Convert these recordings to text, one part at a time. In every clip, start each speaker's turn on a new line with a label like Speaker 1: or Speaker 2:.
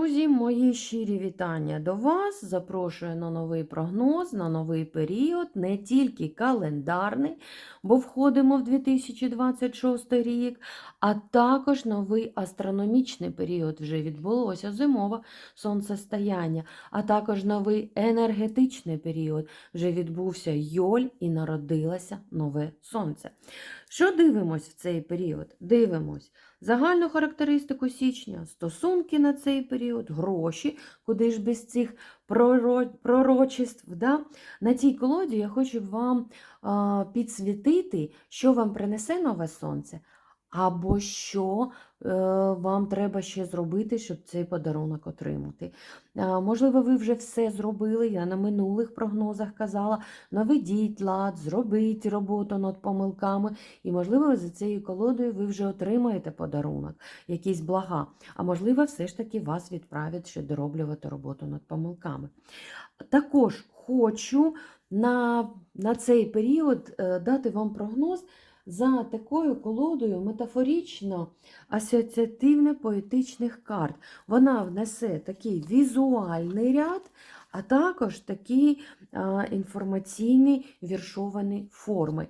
Speaker 1: Друзі, мої щирі вітання до вас. Запрошую на новий прогноз, на новий період, не тільки календарний, бо входимо в 2026 рік, а також новий астрономічний період. Вже відбулося зимове сонцестояння, а також новий енергетичний період. Вже відбувся Йоль і народилося нове сонце. Що дивимось в цей період? Дивимось загальну характеристику січня, стосунки на цей період, гроші, куди ж без цих проро- пророчеств. Да? На цій колоді я хочу вам підсвітити, що вам принесе нове сонце, або що е, вам треба ще зробити, щоб цей подарунок отримати. Можливо, ви вже все зробили. Я на минулих прогнозах казала: наведіть лад, зробіть роботу над помилками. І, можливо, за цією колодою ви вже отримаєте подарунок, якісь блага. А можливо, все ж таки вас відправять ще дороблювати роботу над помилками. Також хочу на, на цей період е, дати вам прогноз за такою колодою метафорично асоціативно-поетичних карт. Вона внесе такий візуальний ряд, а також такі інформаційні віршовані форми.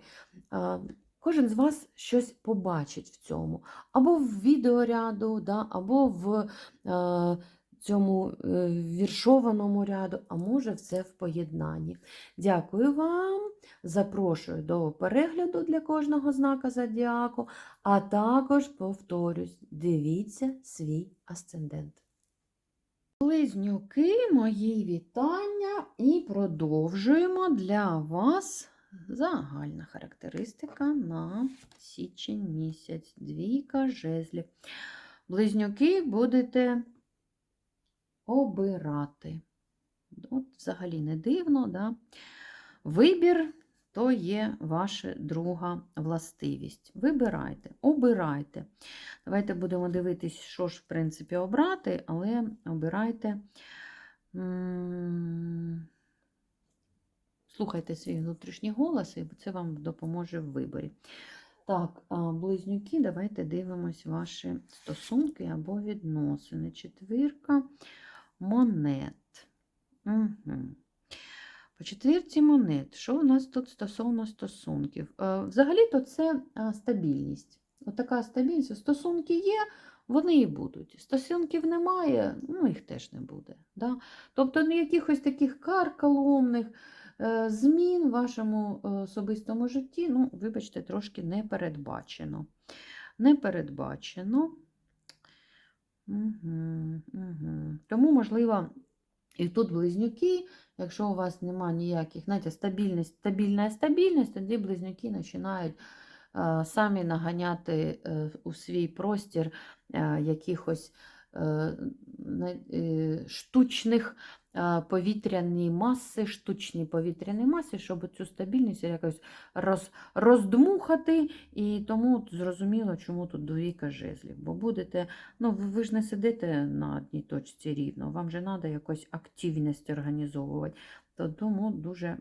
Speaker 1: Кожен з вас щось побачить в цьому, або в відеоряду, да, або в е, цьому е, віршованому ряду, а може все в поєднанні. Дякую вам. Запрошую до перегляду для кожного знака зодіаку, а також повторюсь, дивіться свій асцендент. Близнюки, мої вітання і продовжуємо для вас загальна характеристика на січень місяць. Двійка жезлів. Близнюки будете обирати. От взагалі не дивно, да? Вибір то є ваша друга властивість. Вибирайте, обирайте. Давайте будемо дивитись, що ж, в принципі, обрати, але обирайте. Слухайте свій внутрішній голос, і це вам допоможе в виборі. Так, близнюки, давайте дивимось ваші стосунки або відносини. Четвірка монет. Угу. По четвірці монет, що у нас тут стосовно стосунків? Е, Взагалі-то це стабільність. Отака стабільність. Стосунки є, вони і будуть. Стосунків немає, ну їх теж не буде. Да? Тобто ну, якихось таких карколомних е, змін в вашому е, особистому житті, ну, вибачте, трошки не передбачено. Не передбачено. Угу, угу. Тому, можливо, і тут близнюки, якщо у вас немає ніяких, знаєте, стабільність, стабільна стабільність, тоді близнюки починають е, самі наганяти е, у свій простір е, якихось штучних повітряні маси, штучні повітряні маси, щоб цю стабільність якось роз, роздмухати. І тому зрозуміло, чому тут двійка жезлів. Бо будете, ну ви, ж не сидите на одній точці рівно, вам же треба якось активність організовувати. То Тому дуже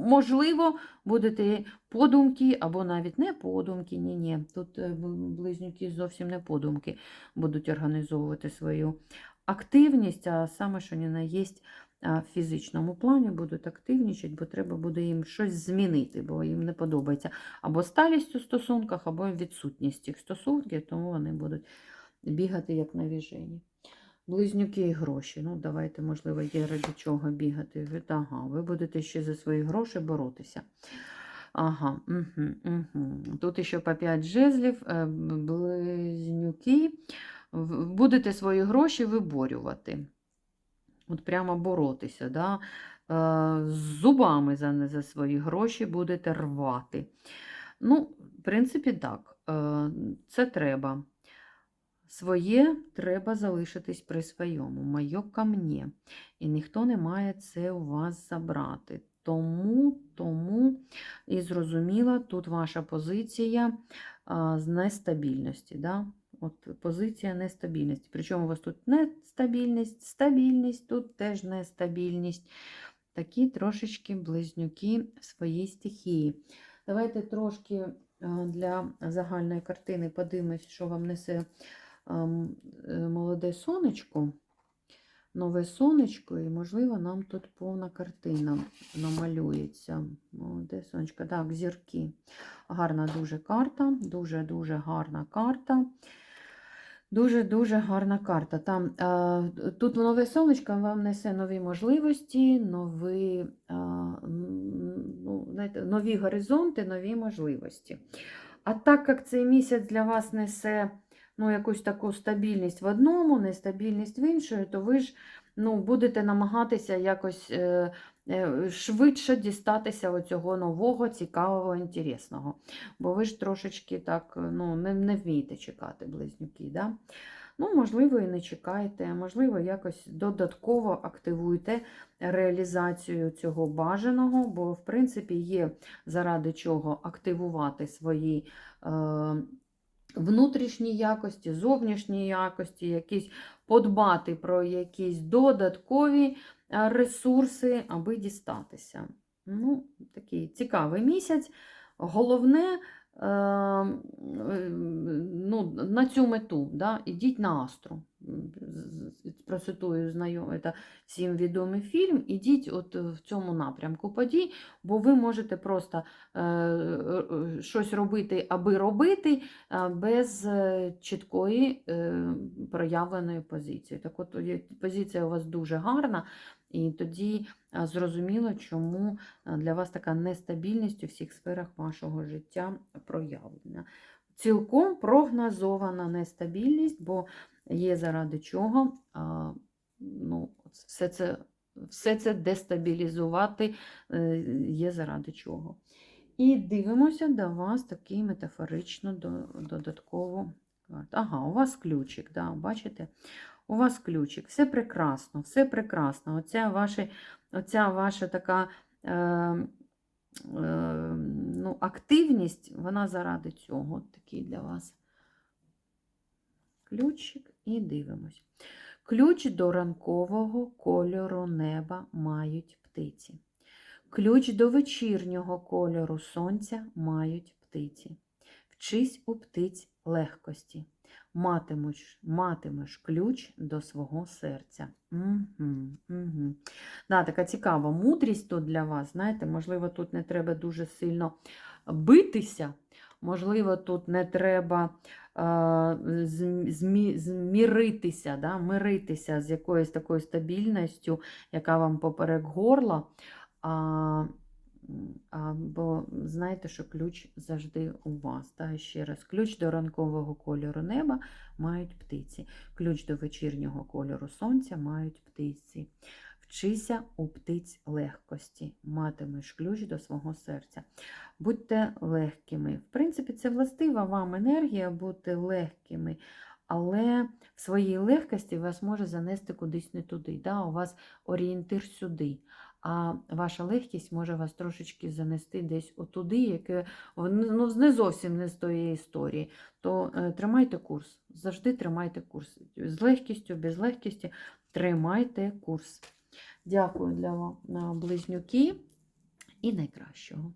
Speaker 1: можливо будете подумки, або навіть не подумки, ні, ні. Тут е, близнюки зовсім не подумки будуть організовувати свою активність, а саме, що не на є а, в фізичному плані будуть активнічати, бо треба буде їм щось змінити, бо їм не подобається або сталість у стосунках, або відсутність цих стосунків, тому вони будуть бігати як навіжені. Близнюки і гроші. Ну, давайте, можливо, є ради чого бігати. Ага, ви будете ще за свої гроші боротися. Ага, угу, угу. Тут ще по 5 жезлів, е, близнюки. Будете свої гроші виборювати. От прямо боротися. Да? Е, З зубами за, за свої гроші будете рвати. Ну, в принципі, так. Е, Це треба. Своє треба залишитись при своєму. Моє ко мені. І ніхто не має це у вас забрати. Тому, тому і зрозуміла, тут ваша позиція з нестабільності. Да? От позиція нестабільності. Причому у вас тут нестабільність, стабільність, тут теж нестабільність. Такі трошечки близнюки в своїй стихії. Давайте трошки для загальної картини подивимось, що вам несе ем, е, молоде сонечко, нове сонечко, і, можливо, нам тут повна картина намалюється. Молоде сонечко, так, зірки. Гарна дуже карта, дуже-дуже гарна карта. Дуже-дуже гарна карта. Там, е, тут нове сонечко вам несе нові можливості, нові, е, ну, знаєте, нові горизонти, нові можливості. А так як цей місяць для вас несе ну, якусь таку стабільність в одному, нестабільність в іншому, то ви ж ну, будете намагатися якось е, е, швидше дістатися оцього нового, цікавого, інтересного. Бо ви ж трошечки так ну, не, не вмієте чекати близнюки. Да? Ну, можливо, і не чекаєте, можливо, якось додатково активуєте реалізацію цього бажаного, бо, в принципі, є заради чого активувати свої е, внутрішні якості, зовнішні якості, якісь подбати про якісь додаткові е, ресурси, аби дістатися. Ну, такий цікавий місяць. Головне, ну, на цю мету, да, ідіть на Астру. Процитую знайомий та всім відомий фільм. Ідіть от в цьому напрямку подій, бо ви можете просто е, е, щось робити, аби робити, е, без е, чіткої е, проявленої позиції. Так от позиція у вас дуже гарна, і тоді зрозуміло, чому для вас така нестабільність у всіх сферах вашого життя проявлена. Цілком прогнозована нестабільність, бо є заради чого ну, все, це, все це дестабілізувати е, є заради чого. І дивимося до вас такий метафорично до- додатково. карту. Ага, у вас ключик, да, бачите? У вас ключик, все прекрасно, все прекрасно. Оця ваша, оця ваша така е, е, ну, активність, вона заради цього От такий для вас ключик і дивимось. Ключ до ранкового кольору неба мають птиці. Ключ до вечірнього кольору сонця мають птиці. Вчись у птиць легкості. Матимеш, матимеш ключ до свого серця. Угу, угу. Да, така цікава мудрість тут для вас. Знаєте, можливо, тут не треба дуже сильно битися, можливо, тут не треба е, змі- зміритися, да, миритися з якоюсь такою стабільністю, яка вам поперек горла. А, а, бо знаєте, що ключ завжди у вас. Та, ще раз, ключ до ранкового кольору неба мають птиці, ключ до вечірнього кольору сонця мають птиці. Вчися у птиць легкості, матимеш ключ до свого серця. Будьте легкими. В принципі, це властива вам енергія бути легкими, але в своїй легкості вас може занести кудись не туди. Да? У вас орієнтир сюди. А ваша легкість може вас трошечки занести десь отуди, яке ну, не зовсім не з тої історії. То е, тримайте курс. Завжди тримайте курс. З легкістю, без легкості тримайте курс. Дякую для вас, близнюки і найкращого.